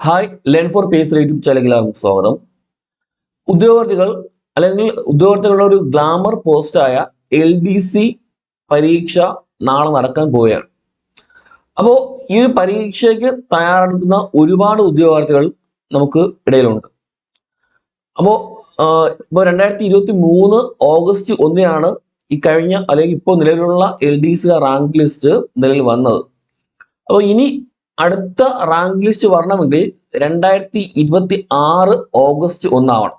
Hi learn for pace YouTube ചാനലിൽ സ്വാഗതം. ഉദ്യോഗാർത്ഥികൾ അല്ലെങ്കിൽ ഉദ്യോഗാർത്ഥികളുടെ ഒരു ഗ്ലാമർ പോസ്റ്റായ എൽ ഡി സി പരീക്ഷ നാളെ നടക്കാൻ പോവുകയാണ്. അപ്പോൾ ഈ ഒരു പരീക്ഷയ്ക്ക് തയ്യാറെടുക്കുന്ന ഒരുപാട് ഉദ്യോഗാർത്ഥികൾ നമുക്ക് ഇടയിലുണ്ട്. അപ്പോൾ ഇപ്പോൾ രണ്ടായിരത്തി ഇരുപത്തി മൂന്ന് ഓഗസ്റ്റ് ഒന്നിനാണ് ഈ കഴിഞ്ഞ അല്ലെങ്കിൽ ഇപ്പോൾ നിലവിലുള്ള L D C rank list നിലവിൽ വന്നത്. അപ്പോൾ ഇനി അടുത്ത റാങ്ക് ലിസ്റ്റ് വരണമെങ്കിൽ രണ്ടായിരത്തി ഇരുപത്തി ആറ് ഓഗസ്റ്റ് ഒന്നാവണം.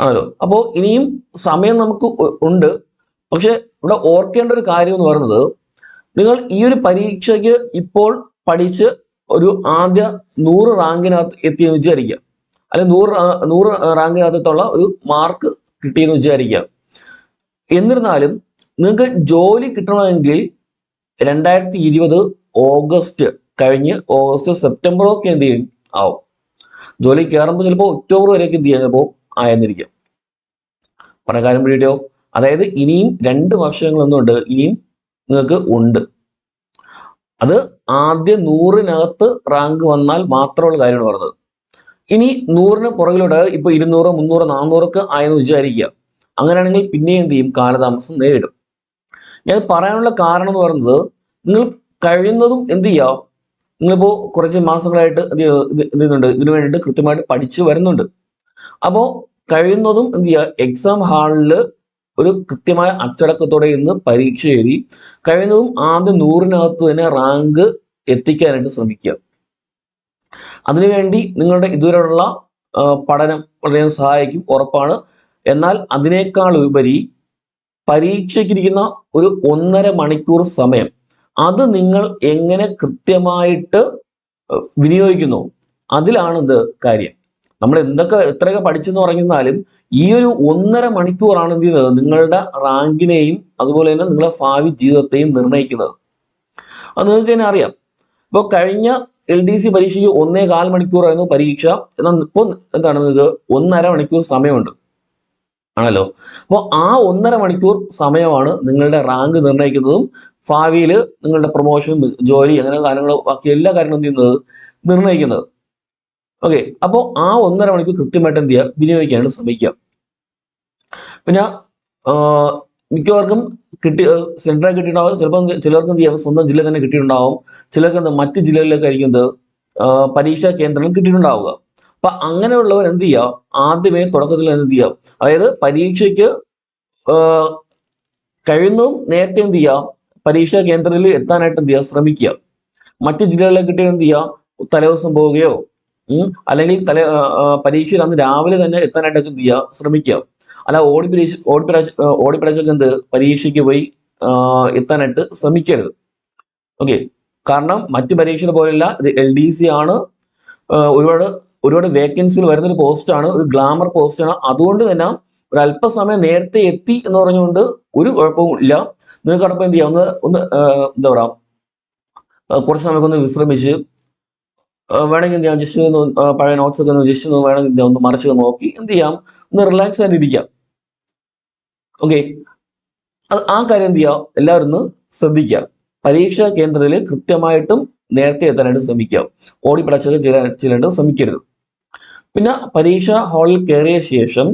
ആണല്ലോ? അപ്പോൾ ഇനിയും സമയം നമുക്ക് ഉണ്ട്. പക്ഷെ ഇവിടെ ഓർക്കേണ്ട ഒരു കാര്യം എന്ന് പറയുന്നത് നിങ്ങൾ ഈ ഒരു പരീക്ഷയ്ക്ക് ഇപ്പോൾ പഠിച്ച് ഒരു ആദ്യ നൂറ് റാങ്കിനകത്ത് എത്തിയെന്ന് വിചാരിക്കുക. അല്ലെങ്കിൽ നൂറ് നൂറ് റാങ്കിനകത്തുള്ള ഒരു മാർക്ക് കിട്ടിയെന്ന് വിചാരിക്കുക. എന്നിരുന്നാലും നിങ്ങൾക്ക് ജോലി കിട്ടണമെങ്കിൽ രണ്ടായിരത്തി ഇരുപത് ഓഗസ്റ്റ് കഴിഞ്ഞ് ഓഗസ്റ്റ് സെപ്റ്റംബറൊക്കെ എന്ത് ചെയ്യും? ആവും. ജോലി കയറുമ്പോൾ ചിലപ്പോൾ ഒക്ടോബർ വരെയൊക്കെ എന്ത് ചെയ്യാൻ ചിലപ്പോൾ ആയെന്നിരിക്കും. കാര്യം വീഡിയോ അതായത് ഇനിയും രണ്ട് വർഷങ്ങളൊന്നുണ്ട് ഇനിയും നിങ്ങൾക്ക് ഉണ്ട്. അത് ആദ്യ നൂറിനകത്ത് റാങ്ക് വന്നാൽ മാത്രമുള്ള കാര്യമാണ് പറഞ്ഞത്. ഇനി നൂറിന് പുറകിലൂടെ ഇപ്പൊ ഇരുന്നൂറ് മുന്നൂറ് നാന്നൂറൊക്കെ ആയെന്ന് വിചാരിക്കുക. അങ്ങനെയാണെങ്കിൽ പിന്നെ എന്ത് ചെയ്യും? കാലതാമസം നേരിടും. ഞാൻ പറയാനുള്ള കാരണം എന്ന് പറയുന്നത് നിങ്ങൾ കഴിയുന്നതും എന്ത് ചെയ്യാം? നിങ്ങളിപ്പോ കുറച്ച് മാസങ്ങളായിട്ട് ചെയ്യുന്നുണ്ട് ഇതിനു വേണ്ടിയിട്ട് കൃത്യമായിട്ട് പഠിച്ചു വരുന്നുണ്ട്. അപ്പോൾ കഴിയുന്നതും എന്ത് ചെയ്യുക എക്സാം ഹാളിൽ ഒരു കൃത്യമായ അച്ചടക്കത്തോടെ ഇന്ന് പരീക്ഷ എഴുതി കഴിയുന്നതും ആദ്യ നൂറിനകത്ത് തന്നെ റാങ്ക് എത്തിക്കാനായിട്ട് ശ്രമിക്കുക. അതിനുവേണ്ടി നിങ്ങളുടെ ഇതുവരെയുള്ള പഠനം വളരെയധികം സഹായിക്കും ഉറപ്പാണ്. എന്നാൽ അതിനേക്കാൾ ഉപരി പരീക്ഷയ്ക്കിരിക്കുന്ന ഒരു ഒന്നര മണിക്കൂർ സമയം അത് നിങ്ങൾ എങ്ങനെ കൃത്യമായിട്ട് വിനിയോഗിക്കുന്നു? അതിലാണ് ഇത് കാര്യം. നമ്മൾ എന്തൊക്കെ എത്രയൊക്കെ പഠിച്ചെന്ന് പറഞ്ഞാലും ഈ ഒരു ഒന്നര മണിക്കൂറാണ് എന്ത് ചെയ്യുന്നത്? നിങ്ങളുടെ റാങ്കിനെയും അതുപോലെ തന്നെ നിങ്ങളുടെ ഭാവി ജീവിതത്തെയും നിർണയിക്കുന്നത്. അത് നിങ്ങൾക്ക് തന്നെ അറിയാം. ഇപ്പോൾ കഴിഞ്ഞ എൽ ഡി സി പരീക്ഷയ്ക്ക് ഒന്നേ കാൽ മണിക്കൂറായിരുന്നു പരീക്ഷ. എന്നാൽ ഇപ്പോൾ എന്താണ് നിങ്ങൾക്ക് ഒന്നര മണിക്കൂർ സമയമുണ്ട്. ആണല്ലോ? അപ്പോൾ ആ ഒന്നര മണിക്കൂർ സമയമാണ് നിങ്ങളുടെ റാങ്ക് നിർണയിക്കുന്നതും ഭാവിയിൽ നിങ്ങളുടെ പ്രൊമോഷൻ ജോലി അങ്ങനെ കാര്യങ്ങൾ ബാക്കി എല്ലാ കാര്യങ്ങളും ചെയ്യുന്നത്? നിർണയിക്കുന്നത്. ഓക്കെ. അപ്പോൾ ആ ഒന്നര മണിക്കൂർ കൃത്യമായിട്ട് എന്ത് ചെയ്യുക? വിനിയോഗിക്കാനായിട്ട് ശ്രമിക്കുക. പിന്നെ മിക്കവർക്കും കിട്ടി സെൻട്രൽ കിട്ടിയിട്ടുണ്ടാവും. ചിലപ്പോൾ ചിലർക്ക് എന്ത് ചെയ്യാം? സ്വന്തം ജില്ല തന്നെ കിട്ടിയിട്ടുണ്ടാവും. ചിലർക്ക് എന്താ മറ്റ് ജില്ലകളിലേക്കായിരിക്കും എന്ത് പരീക്ഷാ കേന്ദ്രങ്ങൾ കിട്ടിയിട്ടുണ്ടാവുക. അപ്പൊ അങ്ങനെയുള്ളവർ എന്ത് ചെയ്യുക ആദ്യമേ തുടക്കത്തിൽ എന്ത് ചെയ്യുക അതായത് പരീക്ഷയ്ക്ക് കഴിയുന്നതും നേരത്തെ എന്ത് ചെയ്യുക പരീക്ഷാ കേന്ദ്രത്തിൽ എത്താനായിട്ട് എന്ത് ചെയ്യുക ശ്രമിക്കുക. മറ്റു ജില്ലകളിലേക്ക് കിട്ടിയ എന്ത് ചെയ്യുക തലേദിവസം പോവുകയോ അല്ലെങ്കിൽ തലേ പരീക്ഷയിൽ അന്ന് രാവിലെ തന്നെ എത്താനായിട്ടൊക്കെ എന്ത് ചെയ്യുക ശ്രമിക്കുക. അല്ല ഓടി പരീക്ഷ ഓടി പരീക്ഷ ഓടി പരീക്ഷയ്ക്ക് എന്ത് പരീക്ഷയ്ക്ക് പോയി എത്താനായിട്ട് ശ്രമിക്കരുത്. ഓക്കെ. കാരണം മറ്റു പരീക്ഷകൾ പോലെയല്ല ഇത് എൽ ഡി സി ആണ് ഒരുപാട് ഒരുപാട് വേക്കൻസികൾ വരുന്ന ഒരു പോസ്റ്റാണ് ഒരു ഗ്ലാമർ പോസ്റ്റാണ് അതുകൊണ്ട് തന്നെ ഒരു അല്പസമയം നേരത്തെ എത്തി എന്ന് പറഞ്ഞുകൊണ്ട് ഒരു കുഴപ്പവും ഇല്ല. നിങ്ങൾക്ക് അടപ്പം എന്ത് ചെയ്യാം? ഒന്ന് ഒന്ന് എന്താ പറയാ? കുറച്ച് സമയം ഒന്ന് വിശ്രമിച്ച് വേണമെങ്കിൽ എന്ത് ചെയ്യാം? ജസ്റ്റ് ഒന്ന് പഴയ നോട്ട്സ് ഒക്കെ ഒന്ന് ജസ്റ്റ് ഒന്ന് വേണമെങ്കിൽ ചെയ്യാം, ഒന്ന് മറിച്ച് നോക്കി എന്ത് ചെയ്യാം? ഒന്ന് റിലാക്സ് ആയിട്ട് ഇരിക്കാം. ഓക്കെ ആ കാര്യം എന്ത് ചെയ്യുക എല്ലാവരും ഒന്ന് ശ്രദ്ധിക്കുക. പരീക്ഷാ കേന്ദ്രത്തിൽ കൃത്യമായിട്ടും നേരത്തെ എത്താനായിട്ട് ശ്രമിക്കുക. ഓടി ചില ചെയ്യാനായിട്ട് ശ്രമിക്കരുത്. പിന്നെ പരീക്ഷ ഹാളിൽ കയറിയ ശേഷം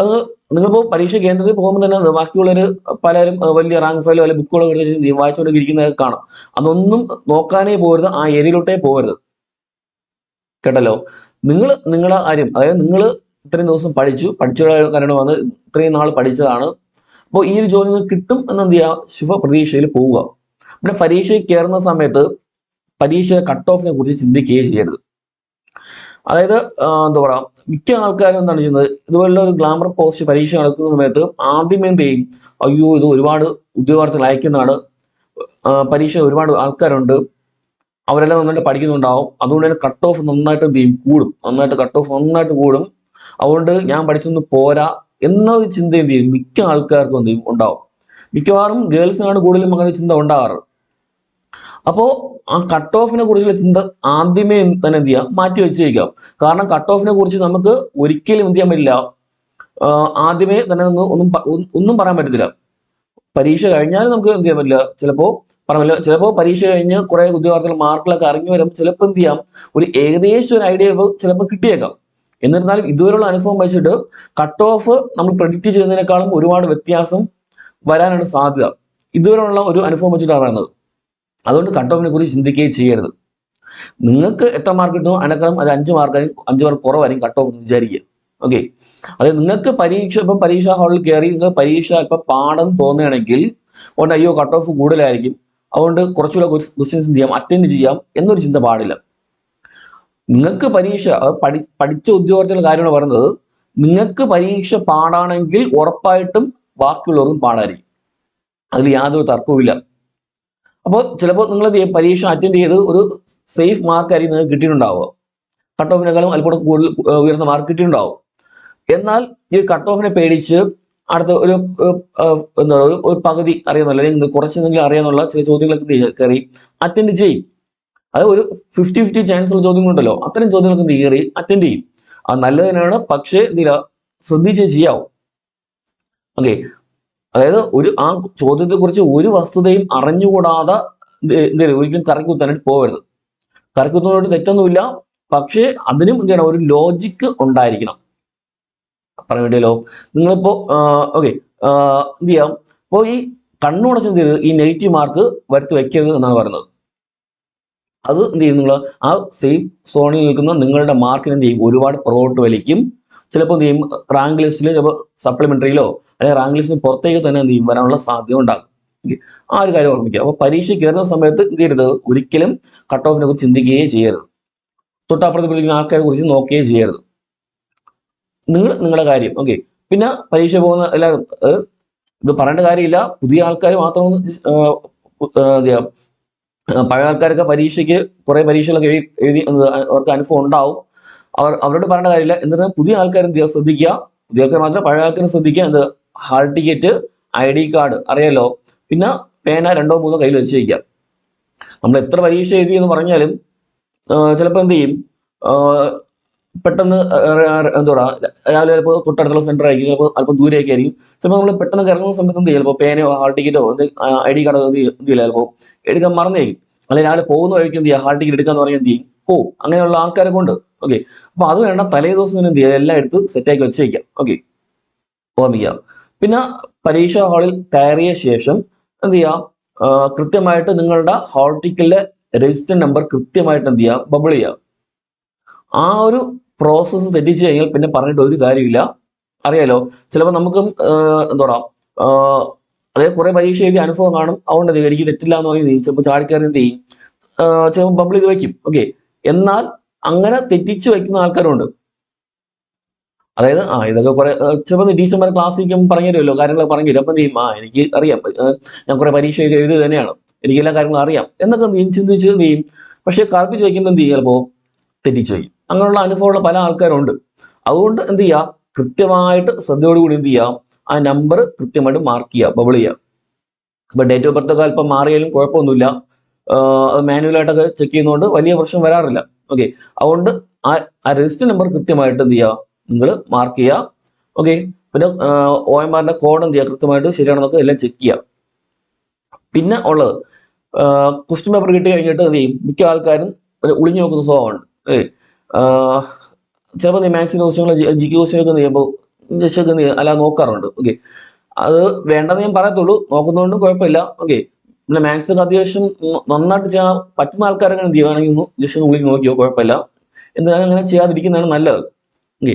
അത് നിങ്ങളിപ്പോൾ പരീക്ഷ കേന്ദ്രത്തിൽ പോകുമ്പോൾ തന്നെ ബാക്കിയുള്ളവർ പലരും വലിയ റാങ്ക് ഫയലോ അല്ലെങ്കിൽ ബുക്കുകളോ എടുത്ത് വായിച്ചുകൊണ്ടിരിക്കുന്നതൊക്കെ കാണാം. അതൊന്നും നോക്കാനേ പോകരുത് ആ ഏരിയയിലോട്ടേ പോകരുത് കേട്ടല്ലോ? നിങ്ങൾ നിങ്ങളെ ആരും അതായത് നിങ്ങൾ ഇത്രയും ദിവസം പഠിച്ചു പഠിച്ച വന്ന് ഇത്രയും നാൾ പഠിച്ചതാണ്. അപ്പോൾ ഈ ഒരു ജോലി കിട്ടും എന്ന് എന്ത് ശുഭ പ്രതീക്ഷയിൽ പോവുക. പിന്നെ പരീക്ഷയിൽ കയറുന്ന സമയത്ത് പരീക്ഷയുടെ കട്ട് ഓഫിനെ കുറിച്ച് ചിന്തിക്കുകയും ചെയ്യരുത്. അതായത് എന്താ പറയാ മിക്ക ആൾക്കാരും എന്താണ് ചെയ്യുന്നത് ഇതുപോലുള്ള ഒരു ഗ്ലാമർ പോസ്റ്റ് പരീക്ഷ നടക്കുന്ന സമയത്ത് ആദ്യമേ എന്ത് ചെയ്യും? അയ്യോ ഇത് ഒരുപാട് ഉദ്യോഗാർത്ഥികൾ അയക്കുന്നതാണ്. പരീക്ഷ ഒരുപാട് ആൾക്കാരുണ്ട്. അവരെല്ലാം നന്നായിട്ട് പഠിക്കുന്നുണ്ടാവും. അതുകൊണ്ട് തന്നെ കട്ട് ഓഫ് നന്നായിട്ട് എന്ത് ചെയ്യും? കൂടും. നന്നായിട്ട് കട്ട് ഓഫ് നന്നായിട്ട് കൂടും. അതുകൊണ്ട് ഞാൻ പഠിച്ചൊന്നും പോരാ എന്ന ഒരു ചിന്ത എന്ത് ചെയ്യും? മിക്ക ആൾക്കാർക്കും എന്ത് ചെയ്യും? ഉണ്ടാവും. മിക്കവാറും ഗേൾസിനാണ് കൂടുതലും അങ്ങനെ ചിന്ത ഉണ്ടാവാറ് അപ്പോ ആ കട്ട് ഓഫിനെ കുറിച്ചുള്ള ചിന്ത ആദ്യമേ തന്നെ എന്ത് ചെയ്യാം? മാറ്റി വെച്ചേക്കാം കാരണം കട്ട് ഓഫിനെ കുറിച്ച് നമുക്ക് ഒരിക്കലും എന്ത് ചെയ്യാൻ പറ്റില്ല. ആദ്യമേ തന്നെ ഒന്ന് ഒന്നും പറയാൻ പറ്റത്തില്ല. പരീക്ഷ കഴിഞ്ഞാൽ നമുക്ക് എന്ത് ചെയ്യാൻ പറ്റില്ല. ചിലപ്പോ പറഞ്ഞല്ലോ ചിലപ്പോൾ പരീക്ഷ കഴിഞ്ഞ് കുറെ ഉദ്യോഗാർത്ഥികൾ മാർക്കിലൊക്കെ അറിഞ്ഞു വരും. ചിലപ്പോൾ എന്ത് ചെയ്യാം? ഒരു ഏകദേശം ഒരു ഐഡിയ ചിലപ്പോൾ കിട്ടിയേക്കാം. എന്നിരുന്നാലും ഇതുവരെയുള്ള അനുഭവം വെച്ചിട്ട് കട്ട് ഓഫ് നമ്മൾ പ്രഡിക്റ്റ് ചെയ്യുന്നതിനേക്കാളും ഒരുപാട് വ്യത്യാസം വരാനാണ് സാധ്യത. ഇതുവരെയുള്ള ഒരു അനുഭവം വെച്ചിട്ടാണ് പറയുന്നത്. അതുകൊണ്ട് കട്ട് ഓഫിനെ കുറിച്ച് ചിന്തിക്കുകയും ചെയ്യരുത്. നിങ്ങൾക്ക് എത്ര മാർക്ക് കിട്ടുമോ അതിനേക്കാളും ഒരു അഞ്ച് മാർക്ക് അഞ്ച് മാർക്ക് കുറവായിരിക്കും കട്ട് ഓഫ് എന്ന് വിചാരിക്കുക. ഓക്കെ അതായത് നിങ്ങൾക്ക് പരീക്ഷ ഇപ്പം പരീക്ഷാ ഹാളിൽ കയറി നിങ്ങൾ പരീക്ഷ ഇപ്പം പാടം തോന്നുകയാണെങ്കിൽ അതുകൊണ്ട് അയ്യോ കട്ട് ഓഫ് കൂടുതലായിരിക്കും. അതുകൊണ്ട് കുറച്ചുകൂടെ ക്വസ്റ്റ്യൻസ് ചെയ്യാം അറ്റൻഡ് ചെയ്യാം എന്നൊരു ചിന്ത പാടില്ല. നിങ്ങൾക്ക് പരീക്ഷ അത് പഠി പഠിച്ച ഉദ്യോഗാർത്ഥികളുടെ കാര്യമാണ് പറയുന്നത് നിങ്ങൾക്ക് പരീക്ഷ പാടാണെങ്കിൽ ഉറപ്പായിട്ടും ബാക്കിയുള്ളവർക്കും പാടായിരിക്കും. അതിൽ യാതൊരു തർക്കവുമില്ല. അപ്പോൾ ചിലപ്പോൾ നിങ്ങൾ പരീക്ഷ അറ്റൻഡ് ചെയ്ത് ഒരു സേഫ് മാർക്ക് മാർക്കായിരിക്കും നിങ്ങൾക്ക് കിട്ടിയിട്ടുണ്ടാവുക. കട്ട് ഓഫിനേക്കാളും അല്പം കൂടുതൽ ഉയർന്ന മാർക്ക് കിട്ടിയിട്ടുണ്ടാവും. എന്നാൽ ഈ കട്ട് ഓഫിനെ പേടിച്ച് അടുത്ത ഒരു എന്താ പറയുക ഒരു- പകുതി അറിയാന്നുള്ള അല്ലെങ്കിൽ കുറച്ചെന്തെങ്കിലും അറിയാന്നുള്ള ചില ചോദ്യങ്ങളൊക്കെ കയറി അറ്റൻഡ് ചെയ്യും. അത് ഒരു ഫിഫ്റ്റി ഫിഫ്റ്റി ചാൻസ് ഉള്ള ചോദ്യങ്ങളുണ്ടല്ലോ അത്തരം ചോദ്യങ്ങളൊക്കെ കയറി അറ്റൻഡ് ചെയ്യും. അത് നല്ലത് തന്നെയാണ് പക്ഷേ എന്തില്ല ശ്രദ്ധിച്ചേ ചെയ്യാവും. ഓക്കെ അതായത് ഒരു ആ ചോദ്യത്തെക്കുറിച്ച് ഒരു വസ്തുതയും അറിഞ്ഞുകൂടാതെ എന്തെങ്കിലും? ഒരിക്കലും കറക്കി കുത്താനായിട്ട് പോകരുത്. കറക്കി തെറ്റൊന്നുമില്ല. പക്ഷേ അതിനും എന്താണ് ഒരു ലോജിക്ക് ഉണ്ടായിരിക്കണം. പറയാൻ വേണ്ടിയല്ലോ നിങ്ങളിപ്പോ ഓക്കെ എന്ത് ചെയ്യാം? ഇപ്പോ ഈ കണ്ണുടച്ച് എന്ത് ചെയ്ത് ഈ നെഗറ്റീവ് മാർക്ക് വരുത്തി വെക്കരുത് എന്നാണ് പറയുന്നത്. അത് എന്ത് ചെയ്യും നിങ്ങൾ ആ സേഫ് സോണിൽ നിൽക്കുന്ന നിങ്ങളുടെ മാർക്കിന് എന്ത് ചെയ്യും? ഒരുപാട് പുറകോട്ട് വലിക്കും. ചിലപ്പോൾ എന്ത് ചെയ്യും? റാങ്ക് ലിസ്റ്റിൽ ചിലപ്പോൾ സപ്ലിമെന്ററിയിലോ അല്ലെങ്കിൽ റാങ്ക് ലിസ്റ്റിന് പുറത്തേക്ക് തന്നെ എന്ത് ചെയ്യും? വരാനുള്ള സാധ്യത ഉണ്ടാകും. ആ ഒരു കാര്യം ഓർമ്മിക്കുക. അപ്പോൾ പരീക്ഷ കയറുന്ന സമയത്ത് എന്ത് ചെയ്യരുത്? ഒരിക്കലും കട്ട് ഓഫിനെ കുറിച്ച് ചിന്തിക്കുകയേ ചെയ്യരുത്. തൊട്ടപ്പുറത്ത് വിളിക്കുന്ന ആൾക്കാരെ കുറിച്ച് നോക്കുകയും ചെയ്യരുത്. നിങ്ങൾ നിങ്ങളുടെ കാര്യം. ഓക്കെ പിന്നെ പരീക്ഷ പോകുന്ന എല്ലാവരും ഇത് പറയേണ്ട കാര്യമില്ല. പുതിയ ആൾക്കാർ മാത്രം പഴയ ആൾക്കാരൊക്കെ പരീക്ഷയ്ക്ക് കുറെ പരീക്ഷകളൊക്കെ എഴുതി എഴുതി അവർക്ക് അനുഭവം ഉണ്ടാവും. അവർ അവരോട് പറയേണ്ട കാര്യമില്ല. എന്നിട്ട് പുതിയ ആൾക്കാരും ശ്രദ്ധിക്കുക. പുതിയ ആൾക്കാർ മാത്രം പഴയ ആൾക്കാരും ശ്രദ്ധിക്കുക. എന്ത്? Hall ticket I D card അറിയാലോ? പിന്നെ പേന രണ്ടോ മൂന്നോ കയ്യിൽ വെച്ച് വയ്ക്കുക നമ്മൾ എത്ര പരീക്ഷ എഴുതി എന്ന് പറഞ്ഞാലും ചിലപ്പോൾ എന്ത് ചെയ്യും? പെട്ടെന്ന് എന്തോടാ രാവിലെ ചിലപ്പോൾ തൊട്ടടുത്തുള്ള സെന്റർ ആയിരിക്കും. ചിലപ്പോൾ അല്പം ദൂരെയൊക്കെ ആയിരിക്കും. ചിലപ്പോൾ നമ്മൾ പെട്ടെന്ന് ഇറങ്ങുന്ന സമയത്ത് എന്ത് ചെയ്യും? ചിലപ്പോൾ പേനയോ ഹാൾ ടിക്കറ്റോ ഐ ഡി കാർഡോ എന്ത് ചെയ്യില്ല. ചിലപ്പോൾ എടുക്കാൻ മറന്നേക്കും. അല്ലെങ്കിൽ രാവിലെ പോകുന്ന വഴിക്ക് എന്ത് ചെയ്യുക ഹാൾ ടിക്കറ്റ് എടുക്കാന്ന് പറഞ്ഞാൽ എന്ത് ചെയ്യും? ഓ അങ്ങനെയുള്ള ആൾക്കാരെ കൊണ്ട് ഓക്കെ അപ്പൊ അത് വേണ്ട തലേ ദിവസം തന്നെ എന്ത് ചെയ്യുക എല്ലാം എടുത്ത് സെറ്റാക്കി വെച്ചേക്കാം. ഓക്കെ ഓർമ്മിക്കാം പിന്നെ പരീക്ഷാ ഹാളിൽ കയറിയ ശേഷം എന്ത് ചെയ്യാം? കൃത്യമായിട്ട് നിങ്ങളുടെ ഹാൾ രജിസ്റ്റർ നമ്പർ കൃത്യമായിട്ട് എന്ത് ചെയ്യുക ബബിൾ ചെയ്യുക ആ ഒരു പ്രോസസ്സ് തെറ്റിച്ച് കഴിഞ്ഞാൽ പിന്നെ പറഞ്ഞിട്ട് ഒരു കാര്യമില്ല. അറിയാലോ? ചിലപ്പോൾ നമുക്കും എന്തോടാ? അതായത് കുറെ പരീക്ഷ എഴുതിയ അനുഭവം കാണും. അതുകൊണ്ട് എന്ത് എനിക്ക് തെറ്റില്ല എന്ന് പറയുന്നത് ചിലപ്പോൾ ചാടിക്കയറി എന്ത് ചെയ്യും? ചിലപ്പോൾ ബബിൾ ചെയ്ത് വെക്കും. ഓക്കെ എന്നാൽ അങ്ങനെ തെറ്റിച്ചു വയ്ക്കുന്ന ആൾക്കാരുണ്ട്. അതായത് ആ ഇതൊക്കെ കുറെ ചിലപ്പോൾ ടീച്ചർമാർ ക്ലാസ്സിലേക്കും പറഞ്ഞു തരുമല്ലോ കാര്യങ്ങളൊക്കെ പറഞ്ഞു തരും. അപ്പം ചെയ്യും? ആ എനിക്ക് അറിയാം. ഞാൻ കുറെ പരീക്ഷ ഒക്കെ എഴുതി തന്നെയാണ്. എനിക്ക് എല്ലാ കാര്യങ്ങളും അറിയാം. എന്നൊക്കെ നീ ചിന്തിച്ച് എന്ത് ചെയ്യും? പക്ഷെ കറുപ്പിച്ച് വയ്ക്കുമ്പോൾ എന്ത് ചെയ്യും ചിലപ്പോൾ തെറ്റിച്ച് വയ്ക്കും അങ്ങനെയുള്ള അനുഭവമുള്ള പല ആൾക്കാരുണ്ട്. അതുകൊണ്ട് എന്ത് ചെയ്യുക കൃത്യമായിട്ട് ശ്രദ്ധയോടുകൂടി എന്ത് ചെയ്യാം? ആ നമ്പർ കൃത്യമായിട്ട് മാർക്ക് ചെയ്യുക ബബിൾ ചെയ്യുക ഇപ്പം ഡേറ്റ് ഓഫ് ബർത്ത് ഒക്കെ അല്പം മാറിയാലും കുഴപ്പമൊന്നുമില്ല. അത് മാനുവലായിട്ടൊക്കെ ചെക്ക് ചെയ്യുന്നതുകൊണ്ട് വലിയ പ്രശ്നം വരാറില്ല. ഓക്കെ അതുകൊണ്ട് ആ രജിസ്റ്റർ നമ്പർ കൃത്യമായിട്ട് എന്ത് ചെയ്യുക നിങ്ങൾ മാർക്ക് ചെയ്യുക ഓക്കെ പിന്നെ ഒ എം ആറിന്റെ കോഡ് എന്ത് ചെയ്യുക കൃത്യമായിട്ട് ശരിയാണെന്നൊക്കെ എല്ലാം ചെക്ക് ചെയ്യുക പിന്നെ ഉള്ളത് ക്വസ്റ്റ്യൻ പേപ്പർ കിട്ടി കഴിഞ്ഞിട്ട് എന്ത് ചെയ്യും? മിക്ക ആൾക്കാരും ഒളിഞ്ഞു നോക്കുന്ന സ്വഭാവമുണ്ട് ഏ ചിലപ്പോൾ നീ മാത്സിന്റെ ക്വസ്റ്റ്യങ്ങൾ ജി കെ ക്വസ്റ്റ്യൻ ഒക്കെ എന്ത് ചെയ്യുമ്പോൾ ജസ്റ്റ് ഒക്കെ എന്ത് ചെയ്യുക അല്ല നോക്കാറുണ്ട്. ഓക്കെ അത് വേണ്ടെന്ന് ഞാൻ പറയത്തുള്ളൂ. നോക്കുന്നതുകൊണ്ടും കുഴപ്പമില്ല. ഓക്കെ പിന്നെ മാത്സ് ഒക്കെ അത്യാവശ്യം നന്നായിട്ട് ചെയ്യാൻ പറ്റുന്ന ആൾക്കാരെ എന്ത് ചെയ്യുകയാണെങ്കിൽ ഒന്ന് ജസ്റ്റ് ഒന്ന് ഉള്ളിൽ നോക്കിയോ കുഴപ്പമില്ല. എന്തായാലും അങ്ങനെ ചെയ്യാതിരിക്കുന്നതാണ് നല്ലത്. ഓക്കെ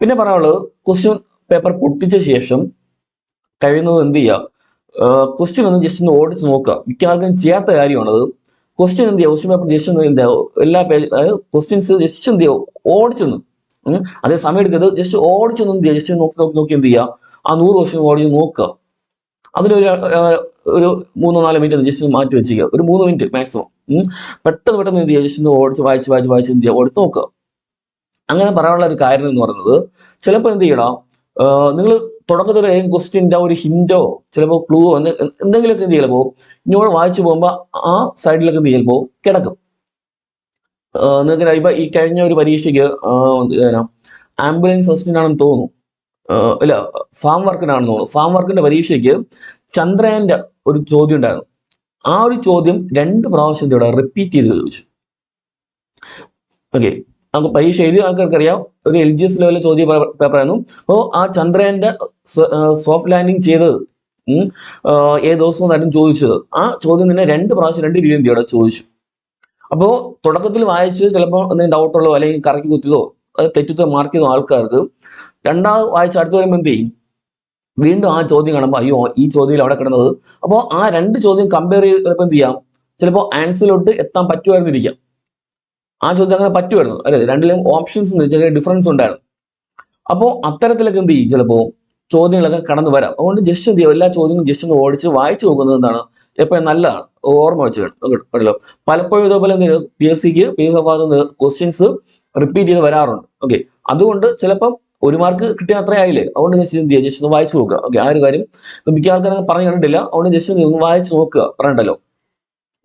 പിന്നെ പറയാനുള്ളത് ക്വസ്റ്റ്യൻ പേപ്പർ പൊട്ടിച്ച ശേഷം കഴിയുന്നത് എന്ത് ചെയ്യുക ക്വസ്റ്റ്യൻ ഒന്ന് ജസ്റ്റ് ഒന്ന് ഓടിച്ച് നോക്കുക. മിക്ക ആൾക്കാരും ചെയ്യാത്ത കാര്യമാണത് ക്വസ്റ്റ്യൻ എന്ത് ചെയ്യുക ക്വസ്റ്റ്യൻ പേപ്പർ ജസ്റ്റ് ഒന്ന് എല്ലാ പേജ് അതായത് ക്വസ്റ്റ്യൻസ് ജസ്റ്റ് എന്ത് ചെയ്യുക ഓടിച്ചൊന്ന് അതേ സമയം എടുക്കരുത്. ജസ്റ്റ് ഓടിച്ചൊന്ന് എന്ത് ചെയ്യുക ജസ്റ്റ് നോക്കി നോക്കി നോക്കി എന്ത് ചെയ്യുക ആ നൂറ് ക്വസ്റ്റ്യൻ ഓടിച്ച് നോക്കുക. അതിലൊരു ഒരു മൂന്നോ നാലോ മിനിറ്റ് ജസ്റ്റ് മാറ്റി വെച്ചിരിക്കുക. ഒരു മൂന്ന് മിനിറ്റ് മാക്സിമം പെട്ടെന്ന് പെട്ടെന്ന് എന്ത് ചെയ്യുക? ജസ്റ്റ് ഒന്ന് ഓടിച്ച് വായിച്ച് വായിച്ച് വായിച്ച് എന്ത് ചെയ്യുക? ഓടിച്ച് നോക്കുക. അങ്ങനെ പറയാനുള്ള ഒരു കാര്യം എന്ന് പറയുന്നത് ചിലപ്പോൾ എന്ത് ചെയ്യണം? നിങ്ങൾ തുടക്കത്തിൽ ഏതെങ്കിലും ക്വസ്റ്റ്യന്റെ ഒരു ഹിന്റോ ചിലപ്പോൾ ക്ലൂ എന്തെങ്കിലുമൊക്കെ എന്ത് ചിലപ്പോൾ ഇങ്ങോട്ട് വായിച്ചു പോകുമ്പോൾ ആ സൈഡിലൊക്കെ എന്ത് ചിലപ്പോൾ കിടക്കും. നിങ്ങൾക്ക് ഇപ്പം ഈ കഴിഞ്ഞ ഒരു പരീക്ഷയ്ക്ക് ആംബുലൻസ് അസിസ്റ്റന്റ് തോന്നുന്നു. ആ, ഇല്ല ഫാം വർക്കിനാണെന്ന് തോന്നുന്നു. ഫാം വർക്കിന്റെ പരീക്ഷയ്ക്ക് ചന്ദ്രയാന്റെ ഒരു ചോദ്യം ഉണ്ടായിരുന്നു. ആ ഒരു ചോദ്യം രണ്ട് പ്രാവശ്യം ഇവിടെ റിപ്പീറ്റ് ചെയ്ത് ചോദിച്ചു. ഓക്കെ നമുക്ക് പരീക്ഷ എഴുതിയ ആൾക്കാർക്ക് അറിയാം ഒരു എൽ ജി എസ് ലെവലിലെ ചോദ്യ പേപ്പർ ആയിരുന്നു അപ്പോൾ ആ ചന്ദ്രയാന്റെ സോഫ്റ്റ് ലാൻഡിങ് ചെയ്തത് ഏത് ദിവസം എന്നായിരുന്നു ചോദിച്ചത്. ആ ചോദ്യം തന്നെ രണ്ട് പ്രാവശ്യം രണ്ട് രീതി എന്ത് ഇവിടെ ചോദിച്ചു. അപ്പോൾ തുടക്കത്തിൽ വായിച്ച് ചിലപ്പോൾ എന്തെങ്കിലും ഡൗട്ടുള്ളോ അല്ലെങ്കിൽ കറക്കി കുത്തിയതോ അത് തെറ്റിത്തോ മാർക്ക് ചെയ്തോ ആൾക്കാർക്ക് രണ്ടാമത് വായിച്ച് അടുത്ത് വരുമ്പോൾ എന്ത് ചെയ്യും? വീണ്ടും ആ ചോദ്യം കാണുമ്പോൾ അയ്യോ ഈ ചോദ്യം അവിടെ കിടന്നത്. അപ്പോൾ ആ രണ്ട് ചോദ്യം കമ്പയർ ചെയ്ത് ചിലപ്പോൾ എന്ത് ചെയ്യാം? ചിലപ്പോൾ ആൻസറിലോട്ട് എത്താൻ പറ്റുമായിരുന്നിരിക്കാം ആ ചോദ്യം അങ്ങനെ പറ്റുമായിരുന്നു. അല്ലേ? രണ്ടിലും ഓപ്ഷൻസ് ഡിഫറൻസ് ഉണ്ടായിരുന്നു. അപ്പോൾ അത്തരത്തിലൊക്കെ എന്ത് ചെയ്യും? ചിലപ്പോൾ ചോദ്യങ്ങളൊക്കെ കടന്നു വരാം. അതുകൊണ്ട് ജസ്റ്റ് എന്ത് ചെയ്യും? എല്ലാ ചോദ്യങ്ങളും ജസ്റ്റ് ഒന്ന് ഓടിച്ച് വായിച്ചു നോക്കുന്നത് എന്താണ്? എപ്പോഴും നല്ലതാണ്. ഓർമ്മ വെച്ച് കേട്ടോ പലപ്പോഴും ഇതേപോലെ എന്ത് പി എസ് സിക്ക് പി എസ് ഭാഗത്ത് ക്വസ്റ്റ്യൻസ് റിപ്പീറ്റ് ചെയ്ത് വരാറുണ്ട്. ഓക്കെ അതുകൊണ്ട് ചിലപ്പം ഒരു മാർക്ക് കിട്ടിയാൽ അത്ര ആയില്ലേ? അതുകൊണ്ട് ജസ്റ്റ് എന്ത് ചെയ്യുക ജസ്റ്റ് ഒന്ന് വായിച്ചു നോക്കുക. ഓക്കെ ആ ഒരു കാര്യം മിക്ക ആൾക്കാരും പറഞ്ഞു കണ്ടിട്ടില്ല. അതുകൊണ്ട് ജസ്റ്റ് ഒന്ന് വായിച്ചു നോക്കുക. പറയണ്ടല്ലോ?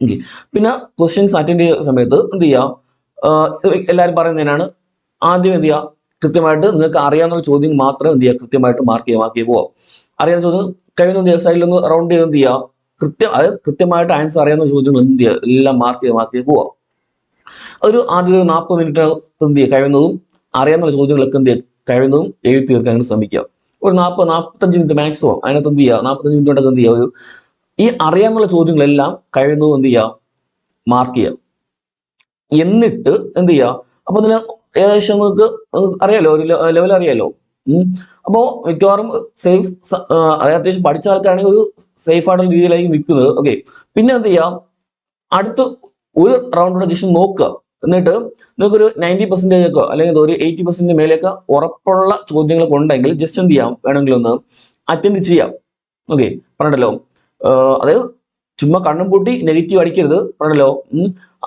ഓക്കെ പിന്നെ ക്വസ്റ്റ്യൻസ് അറ്റൻഡ് ചെയ്യുന്ന സമയത്ത് എന്ത് ചെയ്യുക എല്ലാവരും പറയുന്നതിനാണ് ആദ്യം എന്ത് ചെയ്യുക കൃത്യമായിട്ട് നിങ്ങൾക്ക് അറിയാവുന്ന ചോദ്യം മാത്രം എന്ത് ചെയ്യുക കൃത്യമായിട്ട് മാർക്ക് ചെയ്യുക മാർക്ക് ചെയ്യുക അറിയാവുന്ന ചോദ്യം കഴിയുന്ന എന്ത് ചെയ്യുക സൈഡിൽ ഒന്ന് റൗണ്ട് ചെയ്ത് എന്ത് ചെയ്യുക കൃത്യം അതായത് കൃത്യമായിട്ട് ആൻസർ അറിയാവുന്ന ചോദ്യങ്ങൾ എന്ത് ചെയ്യുക എല്ലാം മാർക്ക് ചെയ്ത് മാർക്ക് ചെയ്ത് പോവാം. ഒരു ആദ്യത്തെ നാൽപ്പത് മിനിറ്റ് എന്ത് ചെയ്യുക കഴിയുന്നതും അറിയാവുന്ന ചോദ്യങ്ങളൊക്കെ എന്ത് ചെയ്യുക കഴിയുന്നതും എഴുതി തീർക്കാൻ ശ്രമിക്കുക. ഒരു നാൽപ്പത് നാൽപ്പത്തഞ്ച് മിനിറ്റ് മാക്സിമം അതിനകത്ത് എന്ത് ചെയ്യുക? നാൽപ്പത്തഞ്ച് മിനിറ്റ് കൊണ്ടൊക്കെ എന്ത് ചെയ്യുക? ഒരു ഈ അറിയാനുള്ള ചോദ്യങ്ങളെല്ലാം കഴിയുന്നതും എന്ത് ചെയ്യുക? മാർക്ക് ചെയ്യുക. എന്നിട്ട് എന്ത് ചെയ്യുക? അപ്പൊ അതിന് ഏകദേശം നിങ്ങൾക്ക് അറിയാലോ? ഒരു ലെവൽ അറിയാലോ? ഉം. അപ്പോ മിക്കവാറും സേഫ് അത്യാവശ്യം പഠിച്ച ആൾക്കാരാണെങ്കിൽ ഒരു സേഫ് ആയിട്ടുള്ള രീതിയിലായിരിക്കും നിൽക്കുന്നത്. ഓക്കെ പിന്നെ എന്ത് ചെയ്യാം അടുത്ത് ഒരു റൗണ്ട് കൂടെ ജസ്റ്റ് നോക്കുക. എന്നിട്ട് നിങ്ങൾക്കൊരു നയന്റി പെർസെന്റേജൊക്കെ അല്ലെങ്കിൽ ഒരു എയ്റ്റി പെർസെന്റ് മേലെയൊക്കെ ഉറപ്പുള്ള ചോദ്യങ്ങളൊക്കെ ഉണ്ടെങ്കിൽ ജസ്റ്റ് എന്ത് ചെയ്യാം? വേണമെങ്കിൽ ഒന്ന് അറ്റൻഡ് ചെയ്യാം. ഓക്കെ പറഞ്ഞല്ലോ. അതായത് ചുമ്മാ കണ്ണും പൂട്ടി നെഗറ്റീവ് അടിക്കരുത്. പറഞ്ഞല്ലോ.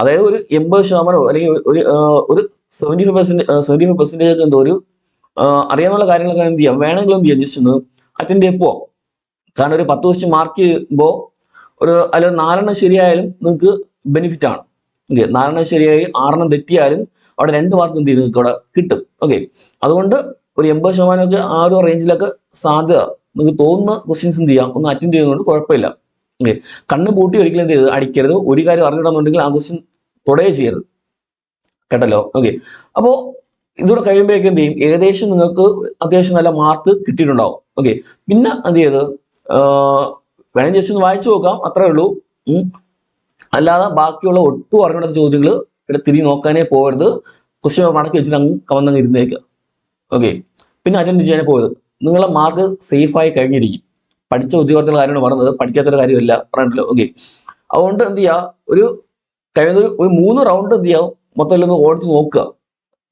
അതായത് ഒരു എൺപത് ശതമാനമോ അല്ലെങ്കിൽ ഒരു ഒരു seventy five percent seventy five percentage ഒക്കെ എന്തോ ഒരു അറിയാനുള്ള കാര്യങ്ങളൊക്കെ എന്ത് ചെയ്യാം? വേണമെങ്കിൽ എന്ത് ചെയ്യാം? ജസ്റ്റ് ഒന്ന് അറ്റൻഡ് ചെയ്ത് പോവാം. കാരണം ഒരു പത്ത് ക്വസ്റ്റ്യൻ മാർക്ക് ചെയ്യുമ്പോൾ ഒരു അല്ലെങ്കിൽ നാലെണ്ണം ശരിയായാലും നിങ്ങൾക്ക് ബെനിഫിറ്റ് ആണ്. ഓക്കെ നാലെണ്ണം ശരിയായി ആറെണ്ണം തെറ്റിയാലും അവിടെ രണ്ട് മാർക്ക് എന്ത് ചെയ്ത്? അവിടെ കിട്ടും. ഓക്കെ അതുകൊണ്ട് ഒരു എൺപത് ശതമാനമൊക്കെ ആ ഒരു റേഞ്ചിലൊക്കെ സാധ്യത. നിങ്ങൾക്ക് തോന്നുന്ന ക്വസ്റ്റ്യൻസ് എന്ത് ചെയ്യാം? ഒന്ന് അറ്റൻഡ് ചെയ്യുന്നതുകൊണ്ട് കുഴപ്പമില്ല. ഓക്കെ കണ്ണ് പൂട്ടി ഒരിക്കലും എന്ത് ചെയ്ത് അടിക്കരുത്. ഒരു കാര്യം അറിഞ്ഞിടാന്നുണ്ടെങ്കിൽ ആ ക്വസ്റ്റ്യൻ തൊടേ ചെയ്യരുത്. കേട്ടല്ലോ? ഓക്കെ അപ്പോൾ ഇതൂടെ കഴിയുമ്പോഴേക്കും എന്ത് ചെയ്യും? ഏകദേശം നിങ്ങൾക്ക് അത്യാവശ്യം നല്ല മാർക്ക് കിട്ടിയിട്ടുണ്ടാവും. ഓക്കെ പിന്നെ എന്ത് ചെയ്ത്? വേണമെങ്കിൽ ജസ്റ്റ് ഒന്ന് വായിച്ചു നോക്കാം. അത്രേ ഉള്ളൂ. അല്ലാതെ ബാക്കിയുള്ള ഒട്ടും അറിഞ്ഞിടത്ത ചോദ്യങ്ങൾ ഇവിടെ തിരി നോക്കാനേ പോകരുത്. ക്വസ്റ്റ്യൻ മടക്കി വെച്ചിട്ട് അങ്ങ് കവന്നങ്ങ് ഇരുന്നേക്കുക ഓക്കെ പിന്നെ അറ്റൻഡ് ചെയ്യാനേ പോകരുത് നിങ്ങളെ മാർക്ക് സേഫായി കഴിഞ്ഞിരിക്കും. പഠിച്ച ഉദ്യോഗാർത്ഥികളുടെ കാര്യമാണ് പറഞ്ഞത്. പഠിക്കാത്തൊരു കാര്യമില്ല പറഞ്ഞിട്ടില്ല. ഓക്കെ അതുകൊണ്ട് എന്ത് ചെയ്യുക ഒരു കഴിയുന്ന ഒരു- മൂന്ന് റൗണ്ട് എന്ത് ചെയ്യാം? മൊത്തത്തിൽ ഒന്ന് ഓടിച്ച് നോക്കുക.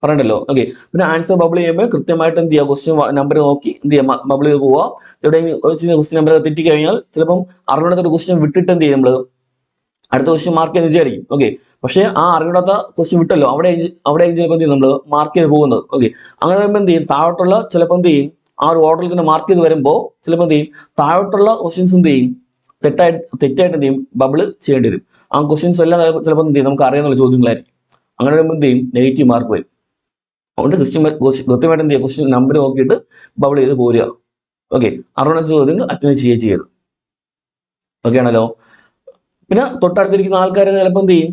പറഞ്ഞിട്ടല്ലോ. ഓക്കെ പിന്നെ ആൻസർ ബബിൾ ചെയ്യുമ്പോൾ കൃത്യമായിട്ട് എന്ത് ചെയ്യുക ക്വസ്റ്റ്യൻ നമ്പർ നോക്കി എന്ത് ചെയ്യുക ബബിൾ ചെയ്ത് പോവുക എവിടെയെങ്കിലും ക്വസ്റ്റ്യൻ നമ്പർ തെറ്റി കഴിഞ്ഞാൽ ചിലപ്പം അറിവിടത്തൊരു ക്വസ്റ്റ്യൻ വിട്ടിട്ട് എന്ത് ചെയ്യും നമ്മൾ അടുത്ത ക്വസ്റ്റ്യൻ മാർക്ക് ചെയ്യാൻ വിചാരിക്കും ഓക്കെ പക്ഷേ ആ അറിവിടാത്ത ക്വസ്റ്റ്യൻ വിട്ടല്ലോ. അവിടെ അവിടെ ചിലപ്പോൾ എന്ത് ചെയ്യും നമ്മൾ മാർക്ക് ചെയ്ത് പോകുന്നത്. ഓക്കെ അങ്ങനെ വരുമ്പോൾ എന്ത് ചെയ്യും? താഴോട്ടുള്ള ചിലപ്പോൾ എന്ത് ചെയ്യും? ആ ഒരു ഓർഡറിൽ തന്നെ മാർക്ക് ചെയ്ത് വരുമ്പോൾ ചിലപ്പോൾ എന്ത് ചെയ്യും? താഴോട്ടുള്ള ക്വസ്റ്റ്യൻസ് എന്ത് ചെയ്യും? തെറ്റായിട്ട് തെറ്റായിട്ട് എന്ത് ചെയ്യും? ബബിൾ ചെയ്യേണ്ടി വരും. ആ ക്വസ്റ്റ്യൻസ് എല്ലാം ചിലപ്പോൾ എന്ത് ചെയ്യും? നമുക്ക് അറിയാവുന്ന ചോദ്യങ്ങളായിരിക്കും. അങ്ങനെ വരുമ്പോൾ എന്ത് ചെയ്യും? നെഗറ്റീവ് മാർക്ക് വരും. അതുകൊണ്ട് ക്വസ്റ്റ്യൻ കൃത്യമായിട്ട് എന്ത് ചെയ്യുക? ക്വസ്റ്റ്യൻ നമ്പർ നോക്കിയിട്ട് ബബിൾ ചെയ്ത് പോരുക. ഓക്കെ അറുപത് ചോദ്യങ്ങൾ അറ്റൻഡ് ചെയ്യുക. ചെയ്യരുത് ഓക്കെ ആണല്ലോ? പിന്നെ തൊട്ടടുത്തിരിക്കുന്ന ആൾക്കാരെ ചിലപ്പോൾ എന്ത് ചെയ്യും?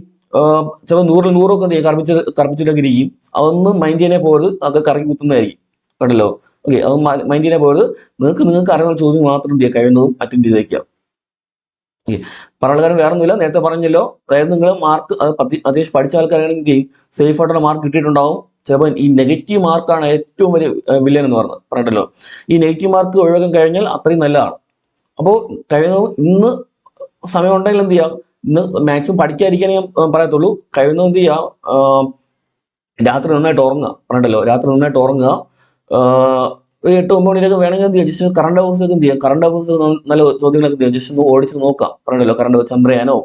ചിലപ്പോൾ നൂറിൽ നൂറൊക്കെ എന്ത് ചെയ്യും? കറപ്പിച്ച് കറപ്പിച്ചിട്ടൊക്കെ ഇരിക്കും. അതൊന്നും മൈൻഡ് ചെയ്യാനേ പോകരുത് അത് കറക്കി കുത്തുന്നതായിരിക്കും. കണ്ടല്ലോ? ഓക്കെ അത് മൈൻഡ് ചെയ്യാൻ പോയത് നിങ്ങൾക്ക് നിങ്ങൾക്ക് അറിയുന്ന ചോദ്യം മാത്രം എന്ത് ചെയ്യുക? കഴിയുന്നതും അറ്റൻഡ് ചെയ്ത് വയ്ക്കുക ഓക്കെ പറയാനുള്ള കാര്യം വേറെ ഒന്നുമില്ല നേരത്തെ പറഞ്ഞല്ലോ. അതായത് നിങ്ങൾ മാർക്ക് അത് അത്യാവശ്യം പഠിച്ച ആൾക്കാരാണെങ്കിൽ എന്ത് സേഫ് ആയിട്ടുള്ള മാർക്ക് കിട്ടിയിട്ടുണ്ടാവും. ചിലപ്പോൾ ഈ നെഗറ്റീവ് മാർക്കാണ് ഏറ്റവും വലിയ വില്ലൻ എന്ന് പറഞ്ഞത്. പറഞ്ഞിട്ടല്ലോ? ഈ നെഗറ്റീവ് മാർക്ക് ഒഴിവാക്കാൻ കഴിഞ്ഞാൽ അത്രയും നല്ലതാണ്. അപ്പോൾ കഴിയുന്നതും ഇന്ന് സമയം ഉണ്ടെങ്കിൽ എന്ത് ചെയ്യാം? ഇന്ന് മാക്സിമം പഠിക്കാതിരിക്കാനേ ഞാൻ പറയത്തുള്ളൂ. കഴിയുന്നത് എന്ത് ചെയ്യാം? രാത്രി നന്നായിട്ട് ഉറങ്ങുക. പറഞ്ഞിട്ടല്ലോ രാത്രി നന്നായിട്ട് ഉറങ്ങുക. ഒരു എട്ട് ഒമ്പത് മണിയിലൊക്കെ വേണമെങ്കിൽ എന്ത് ചെയ്യാം? ജസ്റ്റ് കറണ്ട് അഫേഴ്സ് ഒക്കെ എന്ത് ചെയ്യാം? കറണ്ട് അഫേഴ്സ് നല്ല ചോദ്യങ്ങളൊക്കെ ചെയ്യാം? ജസ്റ്റ് ഒന്ന് ഓടിച്ച് നോക്കാം. പറഞ്ഞല്ലോ കറണ്ട് ചന്ദ്രയാനോ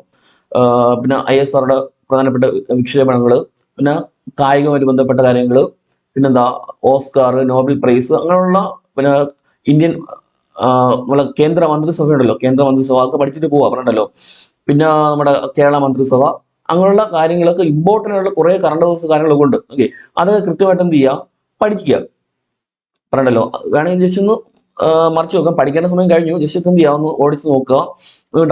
പിന്നെ ഐ എസ് ആറുടെ പ്രധാനപ്പെട്ട വിക്ഷേപണങ്ങൾ പിന്നെ കായികവുമായിട്ട് ബന്ധപ്പെട്ട കാര്യങ്ങൾ പിന്നെന്താ ഓസ്കാർ നോബൽ പ്രൈസ് അങ്ങനെയുള്ള പിന്നെ ഇന്ത്യൻ നമ്മളെ കേന്ദ്ര മന്ത്രിസഭ ഉണ്ടല്ലോ. കേന്ദ്ര മന്ത്രിസഭ അതൊക്കെ പഠിച്ചിട്ട് പോവാ പറഞ്ഞല്ലോ. പിന്നെ നമ്മുടെ കേരള മന്ത്രിസഭ. അങ്ങനെയുള്ള കാര്യങ്ങളൊക്കെ ഇമ്പോർട്ടന്റ് ആയിട്ടുള്ള കുറേ കറണ്ട് അഫേഴ്സ് കാര്യങ്ങളൊക്കെ ഉണ്ട്. ഓക്കെ അതൊക്കെ കൃത്യമായിട്ട് എന്ത് ചെയ്യുക പഠിക്കുക പറഞ്ഞല്ലോ. വേണമെങ്കിൽ ജസ്റ്റ് ഒന്ന് മറിച്ച് നോക്കാം. പഠിക്കേണ്ട സമയം കഴിഞ്ഞു. ജസ്റ്റ് ഒക്കെ എന്ത് ചെയ്യുക ഒന്ന് ഓടിച്ച് നോക്കുക.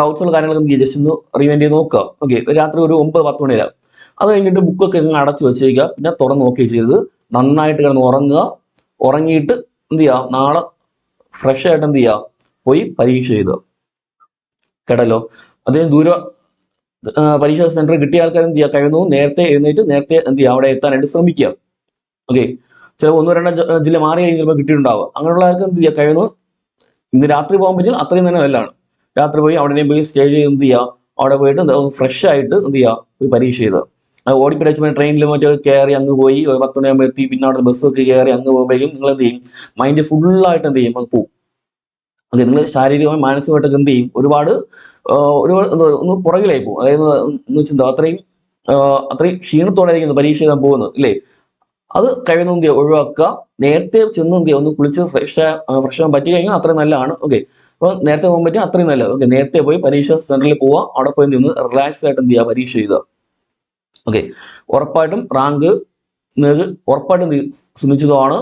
ഡൗട്ട്സ് ഉള്ള കാര്യങ്ങളൊക്കെ എന്ത് ചെയ്യുക? ജസ്റ്റ് ഒന്ന് റിവൈൻഡ് ചെയ്ത് നോക്കുക. ഓക്കെ രാത്രി ഒരു ഒമ്പത് പത്ത് മണിയിലാണ് അത് കഴിഞ്ഞിട്ട് ബുക്കൊക്കെ ഇങ്ങനെ അടച്ചു വെച്ചേക്കുക പിന്നെ തുറന്ന് നോക്കുകയും ചെയ്ത് നന്നായിട്ട് കിടന്ന് ഉറങ്ങുക. ഉറങ്ങിയിട്ട് എന്ത് ചെയ്യുക? നാളെ ഫ്രഷ് ആയിട്ട് എന്ത് ചെയ്യുക പോയി പരീക്ഷ എഴുതുക. കേട്ടല്ലോ? അദ്ദേഹം ദൂര പരീക്ഷാ സെന്റർ കിട്ടിയ ആൾക്കാർ എന്ത് ചെയ്യുക കഴിയുന്നു നേരത്തെ എഴുന്നേറ്റ് നേരത്തെ എന്ത് ചെയ്യുക അവിടെ എത്താനായിട്ട് ശ്രമിക്കുക. ഓക്കെ ചിലപ്പോൾ ഒന്നോ രണ്ടോ ജില്ല മാറി കഴിഞ്ഞ് ചിലപ്പോൾ കിട്ടിയിട്ടുണ്ടാവുക അങ്ങനെയുള്ള ആൾക്ക് എന്ത് ചെയ്യുക കഴിയുന്നു ഇന്ന് രാത്രി പോകാൻ പറ്റും അത്രയും തന്നെ നല്ലതാണ് രാത്രി പോയി അവിടെ പോയി സ്റ്റേ ചെയ്ത് എന്ത് ചെയ്യുക അവിടെ പോയിട്ട് ഫ്രഷ് ആയിട്ട് എന്ത് ചെയ്യുക പോയി പരീക്ഷ ചെയ്ത് ഓടിപ്പിടിച്ച് ട്രെയിനിൽ മറ്റേ കയറി അങ്ങ് പോയി. ഒരു പത്ത് മണിയാകുമ്പോൾ എത്തി. പിന്നെ അവിടെ ബസ്സൊക്കെ കയറി അങ്ങ് പോകുമ്പോഴേക്കും നിങ്ങൾ എന്ത് ചെയ്യും? മൈൻഡ് ഫുള്ളായിട്ട് എന്ത് ചെയ്യും? അത് പോകും ഓക്കെ നിങ്ങൾ ശാരീരികമായി മാനസികമായിട്ടൊക്കെ എന്ത് ചെയ്യും? ഒരുപാട് ഒരു ഒന്ന് പുറകിലായി പോകും അതായത് എന്ന് വെച്ചാൽ അത്രയും അത്രയും ക്ഷീണത്തോടെ ആയിരിക്കും പരീക്ഷ എഴുതാൻ പോകുന്നത് ഇല്ലേ? അത് കഴിയുന്ന എന്ത് ഒഴിവാക്കുക. നേരത്തെ ചെന്ന് എന്ത് ഒന്ന് കുളിച്ച് ഫ്രഷ് ഫ്രഷ് ആകാൻ പറ്റി കഴിഞ്ഞാൽ അത്രയും നല്ലതാണ്. ഓക്കെ അപ്പോൾ നേരത്തെ പോകാൻ പറ്റിയാൽ അത്രയും നല്ലത്. ഓക്കെ നേരത്തെ പോയി പരീക്ഷ സെന്ററിൽ പോവുക. അവിടെ പോയി എന്ത് റിലാക്സ് ആയിട്ട് എന്ത് ചെയ്യുക? പരീക്ഷ എഴുതുക. ഓക്കെ ഉറപ്പായിട്ടും റാങ്ക് ഉറപ്പായിട്ടും ശ്രമിച്ചതുമാണ്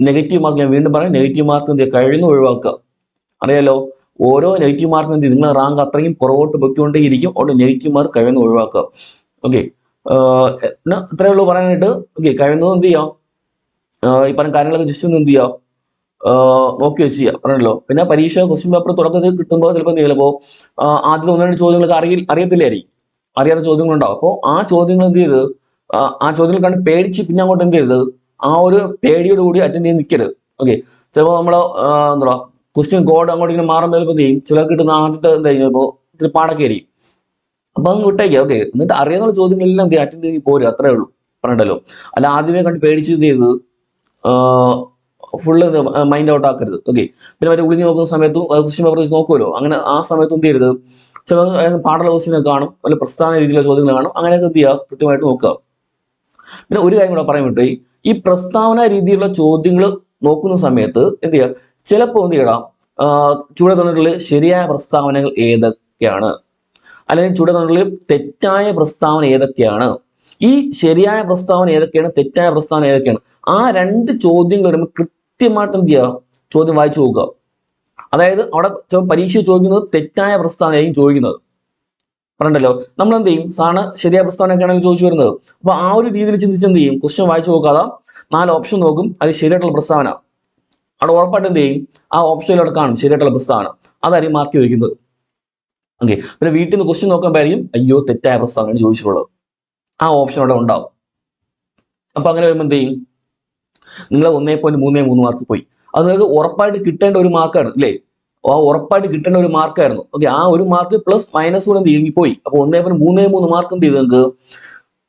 നെഗറ്റീവ് മാർക്ക് ഞാൻ വീണ്ടും പറയാം. നെഗറ്റീവ് മാർക്ക് എന്ത് കഴിയുന്ന ഒഴിവാക്കുക. അറിയാലോ? ഓരോ നെഗറ്റീവ് മാർക്ക് എന്ത് നിങ്ങളുടെ നിങ്ങളെ റാങ്ക് അത്രയും പുറകോട്ട് പൊയ്ക്കൊണ്ടേയിരിക്കും. അവിടെ നെഗറ്റീവ് മാർക്ക് കഴിയുന്ന ഒഴിവാക്കുക. ഓക്കെ ഇത്രയേ ഉള്ളൂ പറയാനായിട്ട്. ഓക്കെ കഴിയുന്നത് എന്ത് ചെയ്യാം? ഈ പറഞ്ഞ കാര്യങ്ങളൊക്കെ ജസ്റ്റ് ഒന്ന് എന്ത് ചെയ്യാം? നോക്കി വെച്ച് ചെയ്യാം. പറഞ്ഞല്ലോ? പിന്നെ പരീക്ഷ ക്വസ്റ്റ്യൻ പേപ്പർ തുടക്കത്തിൽ കിട്ടുമ്പോൾ ചിലപ്പോൾ എന്ത് ചിലപ്പോൾ ആദ്യത്തെ ഒന്ന് രണ്ട് ചോദ്യങ്ങൾക്ക് അറിയി അറിയത്തില്ലായിരിക്കും. അറിയാത്ത ചോദ്യങ്ങളുണ്ടാവും. അപ്പോൾ ആ ചോദ്യങ്ങൾ എന്ത് ചെയ്ത്? ആ- ചോദ്യങ്ങൾ കണ്ട് പേടിച്ച് പിന്നെ അങ്ങോട്ട് എന്ത് ചെയ്തത് ആ ഒരു പേടിയോട് കൂടി അറ്റൻഡ് ചെയ്ത് നിൽക്കരുത് ഓക്കെ ചിലപ്പോൾ നമ്മൾ എന്താ ക്വസ്റ്റ്യൻ കോഡ് അങ്ങോട്ട് ഇങ്ങനെ മാറുമ്പോൾ ചിലപ്പോൾ ചെയ്യും? ചിലർക്ക് കിട്ടുന്ന ആദ്യത്തെ എന്താ ചെയ്യുമ്പോൾ ഇത്തിരി പാടൊക്കെ ആയിരിക്കും. അപ്പൊ അങ്ങ് വിട്ടേക്കുക ഓക്കെ എന്നിട്ട് അറിയാവുന്ന ചോദ്യങ്ങളെല്ലാം എന്ത് അറ്റൻഡ് ചെയ്ത് പോരും. അത്രേ ഉള്ളൂ. പറഞ്ഞിട്ടല്ലോ. അല്ല ആദ്യമേ കണ്ട് പേടിച്ച് ഇത് ചെയ്ത് ഫുള്ള് മൈൻഡ് ഔട്ട് ആക്കരുത്. ഓക്കെ പിന്നെ മറ്റേ ഉളിഞ്ഞ് നോക്കുന്ന സമയത്തും ക്വസ്റ്റ്യൻ പേപ്പർ നോക്കുമല്ലോ അങ്ങനെ ആ സമയത്തും എന്ത് ചെയ്യരുത്? ചില പാടുള്ള ക്വസ്റ്റിനെ കാണും വല്ല പ്രസ്ഥാന രീതിയിലുള്ള ചോദ്യങ്ങൾ കാണും അങ്ങനെയൊക്കെ എന്ത് ചെയ്യുക കൃത്യമായിട്ട് നോക്കുക. പിന്നെ ഒരു കാര്യം കൂടെ പറയാൻ വിട്ടു ഈ പ്രസ്താവന രീതിയിലുള്ള ചോദ്യങ്ങൾ നോക്കുന്ന സമയത്ത് എന്ത് ചെയ്യുക ചിലപ്പോൾ എന്ത് ചെയ്യണം ചൂട തന്നിട്ടുള്ള ശരിയായ പ്രസ്താവനകൾ ഏതൊക്കെയാണ്? അല്ലെങ്കിൽ ചൂട തന്നിട്ടുള്ള തെറ്റായ പ്രസ്താവന ഏതൊക്കെയാണ്? ഈ ശരിയായ പ്രസ്താവന ഏതൊക്കെയാണ്? തെറ്റായ പ്രസ്താവന ഏതൊക്കെയാണ്? ആ രണ്ട് ചോദ്യങ്ങൾ വരുമ്പോൾ കൃത്യമായിട്ട് എന്ത് ചെയ്യുക ചോദ്യം വായിച്ചു നോക്കുക. അതായത് അവിടെ പരീക്ഷ ചോദിക്കുന്നത് തെറ്റായ പ്രസ്താവനയായിരിക്കും ചോദിക്കുന്നത്. പറഞ്ഞല്ലോ നമ്മൾ എന്ത് ചെയ്യും സാറിന് ശരിയായ പ്രസ്താവനയൊക്കെ ആണെങ്കിൽ ചോദിച്ചു വരുന്നത്. അപ്പൊ ആ ഒരു രീതിയിൽ ചിന്തിച്ച് എന്ത് ചെയ്യും? ക്വസ്റ്റ്യൻ വായിച്ചു നോക്കാതെ നാല് ഓപ്ഷൻ നോക്കും. അത് ശരിയായിട്ടുള്ള പ്രസ്താവന അവിടെ ഉറപ്പായിട്ട് എന്ത് ചെയ്യും? ആ ഓപ്ഷനിലൂടെ കാണും ശരിയായിട്ടുള്ള പ്രസ്താവന അതായിരിക്കും മാർക്ക് ചോദിക്കുന്നത്. ഓക്കെ പിന്നെ വീട്ടിൽ നിന്ന് ക്വസ്റ്റ്യൻ നോക്കുമ്പോഴായിരിക്കും അയ്യോ തെറ്റായ പ്രസ്താവന ചോദിച്ചിട്ടുള്ളത്. ആ ഓപ്ഷൻ അവിടെ ഉണ്ടാവും. അപ്പൊ അങ്ങനെ വരുമ്പോൾ എന്ത് ചെയ്യും? നിങ്ങൾ ഒന്നേ പോയിന്റ് മൂന്നേ മൂന്ന് മാർക്ക് പോയി. അത് നിങ്ങൾക്ക് ഉറപ്പായിട്ട് കിട്ടേണ്ട ഒരു മാർക്കാണ് അല്ലേ ആ ഉറപ്പായിട്ട് കിട്ടേണ്ട ഒരു മാർക്കായിരുന്നു ഓക്കെ ആ ഒരു മാർക്ക് പ്ലസ് മൈനസ് കൂടെ എന്ത് ചെയ്യും പോയി അപ്പൊ ഒന്നേ പോയിന്റ് മൂന്നേ മൂന്ന് മാർക്ക് എന്ത് ചെയ്തു നിങ്ങൾക്ക്?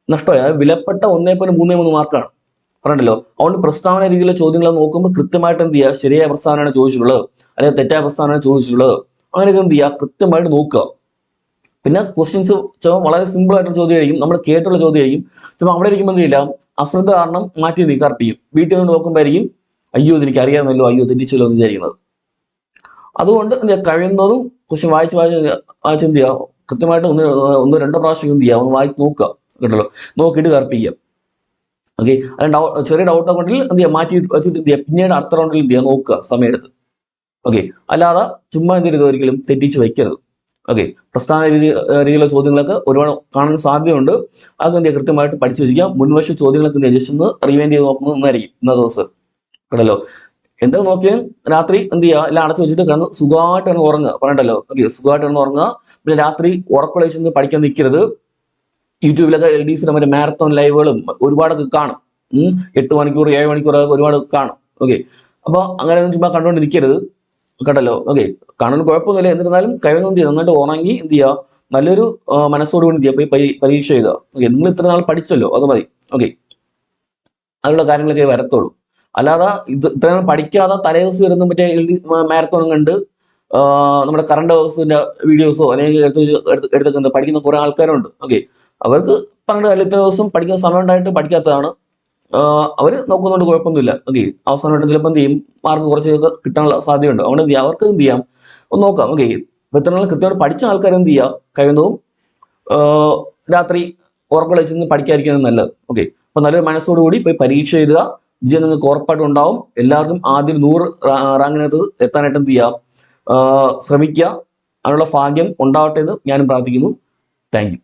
നഷ്ടമായി. വിലപ്പെട്ട ഒന്നേ പോയിന്റ് മൂന്നേ മൂന്ന് മാർക്കാണ് പറഞ്ഞല്ലോ? അതുകൊണ്ട് പ്രസ്താവന രീതിയിലുള്ള ചോദ്യങ്ങൾ നോക്കുമ്പോൾ കൃത്യമായിട്ട് എന്ത് ചെയ്യുക? ശരിയായ പ്രസ്താവനയാണ് ചോദിച്ചിട്ടുള്ളത്. അല്ലെങ്കിൽ തെറ്റായ പ്രസ്താവനയാണ് ചോദിച്ചിട്ടുള്ളത്. അങ്ങനെയൊക്കെ എന്ത് ചെയ്യുക? കൃത്യമായിട്ട് നോക്കുക. പിന്നെ ക്വസ്റ്റ്യൻസ് വളരെ സിമ്പിൾ ആയിട്ടുള്ള ചോദ്യമായിരിക്കും. നമ്മൾ കേട്ടുള്ള ചോദ്യമായിരിക്കും. ചിലപ്പോൾ അവിടെ ഇരിക്കുമ്പോൾ എന്ത് ചെയ്യില്ല? അശ്രദ്ധ കാരണം മാറ്റി ചെയ്യും വീട്ടിൽ നിന്ന് നോക്കുമ്പോഴായിരിക്കും അയ്യോ ഇതെനിക്ക് അറിയാമല്ലോ അയ്യോ തെറ്റിച്ചല്ലോ എന്ന് വിചാരിക്കുന്നത്. അതുകൊണ്ട് കഴിയുന്നതും കുറച്ച് വായിച്ച് വായിച്ച് വായിച്ച് എന്ത് ചെയ്യുക? കൃത്യമായിട്ട് ഒന്ന് ഒന്ന് രണ്ടോ പ്രാവശ്യം എന്ത് ചെയ്യുക? ഒന്ന് വായിച്ച് നോക്കുക. കേട്ടല്ലോ? നോക്കിയിട്ട് കർപ്പിക്കുക ഓക്കെ അത് ചെറിയ ഡൗട്ട് ഉണ്ടെങ്കിൽ എന്ത് ചെയ്യുക? മാറ്റി വെച്ചിട്ട് എന്ത് ചെയ്യുക? പിന്നീട് അടുത്ത റൗണ്ടിൽ എന്ത് ചെയ്യുക? നോക്കുക സമയമെടുത്ത്. ഓക്കെ അല്ലാതെ ചുമ്മാ എന്ത് ചെയ്യരുത് ഒരിക്കലും. തെറ്റിച്ച് വയ്ക്കരുത്. ഓക്കെ പ്രസ്ഥാന രീതി രീതിയിലുള്ള ചോദ്യങ്ങളൊക്കെ ഒരുപാട് കാണാൻ സാധ്യതയുണ്ട്. അതൊക്കെ എന്ത് ചെയ്യുക? കൃത്യമായിട്ട് പഠിച്ചു വെച്ചിരിക്കാം മുൻവശ ചോദ്യങ്ങളൊക്കെ ജസ്റ്റ് ഒന്ന് റിവൈൻഡ് ചെയ്ത് നോക്കുന്നത് നന്നായിരിക്കും ഇന്നത്തെ ദിവസം. കേട്ടല്ലോ എന്താ നോക്കിയാൽ രാത്രി എന്ത് ചെയ്യുക എല്ലാം അടച്ചു വെച്ചിട്ട് കിടന്ന് സുഖമായിട്ട് കിടന്ന് ഉറങ്ങുക. പറഞ്ഞല്ലോ ഓക്കെ സുഖമായിട്ട് കിടന്ന് ഉറങ്ങുക. പിന്നെ രാത്രി ഉറക്കൊളയിച്ച് പഠിക്കാൻ നിൽക്കരുത്. യൂട്യൂബിലൊക്കെ എൽ ഡി സിയുടെ മറ്റേ മാരത്തോൺ ലൈവുകളും ഒരുപാടൊക്കെ കാണും. എട്ട് മണിക്കൂർ ഏഴ് മണിക്കൂർ ഒരുപാട് കാണും. ഓക്കെ. അപ്പൊ അങ്ങനെ ചുമ്മാ കണ്ടുകൊണ്ട് നിൽക്കരുത് കേട്ടല്ലോ? ഓക്കെ. കാണുന്ന കുഴപ്പമൊന്നുമില്ല. എന്നിരുന്നാലും കഴിവൊന്നും ചെയ്യുക? നന്നായിട്ട് ഉറങ്ങി എന്ത് ചെയ്യുക? നല്ലൊരു മനസ്സോട് കൂടി എന്ത് ചെയ്യുക? പരീക്ഷ എഴുതുക. ഓക്കെ. നിങ്ങൾ ഇത്ര നാൾ പഠിച്ചല്ലോ അത് മതി. ഓക്കെ. അതിനുള്ള കാര്യങ്ങളൊക്കെ വരത്തുള്ളൂ. അല്ലാതെ ഇത് ഇത്രയും പഠിക്കാതെ തലേ ദിവസം വരുന്ന മറ്റേ മാരത്തോൺ കണ്ട് നമ്മുടെ കറണ്ട് ഹൗസിന്റെ വീഡിയോസോ അല്ലെങ്കിൽ എടുത്ത് എടുത്ത് എടുത്തൊക്കെ എന്താ പഠിക്കുന്ന കുറെ ആൾക്കാരുണ്ട്. ഓക്കെ അവർക്ക് പറഞ്ഞ കാര്യം ഇത്ര ദിവസം പഠിക്കുന്ന സമയം ഉണ്ടായിട്ട് പഠിക്കാത്തതാണ് അവർ നോക്കുന്നതുകൊണ്ട് കുഴപ്പമൊന്നുമില്ല. ഓക്കെ അവസാനമായിട്ട് ചിലപ്പോൾ എന്ത് ചെയ്യും? മാർക്ക് കുറച്ച് കിട്ടാനുള്ള സാധ്യതയുണ്ട്. അതുകൊണ്ട് എന്ത് ചെയ്യാം? അവർക്ക് എന്ത് ചെയ്യാം? ഒന്ന് നോക്കാം. ഓക്കെ ഇത്ര കൃത്യമായിട്ട് പഠിച്ച ആൾക്കാർ എന്ത് ചെയ്യുക കഴിയുന്നതും രാത്രി ഉറക്കം കളിച്ചിരുന്ന് പഠിക്കാതിരിക്കുന്നത് നല്ലത്. ഓക്കെ അപ്പൊ നല്ലൊരു മനസ്സോടുകൂടി പോയി പരീക്ഷ എഴുതുക. വിജയം നിങ്ങൾക്ക് ഉറപ്പായിട്ടും ഉണ്ടാവും. എല്ലാവർക്കും ആദ്യം നൂറ് റാങ്കിനകത്ത് എത്താനായിട്ട് എന്ത് ചെയ്യുക ശ്രമിക്കുക. അതിനുള്ള ഭാഗ്യം ഉണ്ടാവട്ടെ എന്ന് ഞാനും പ്രാർത്ഥിക്കുന്നു. താങ്ക്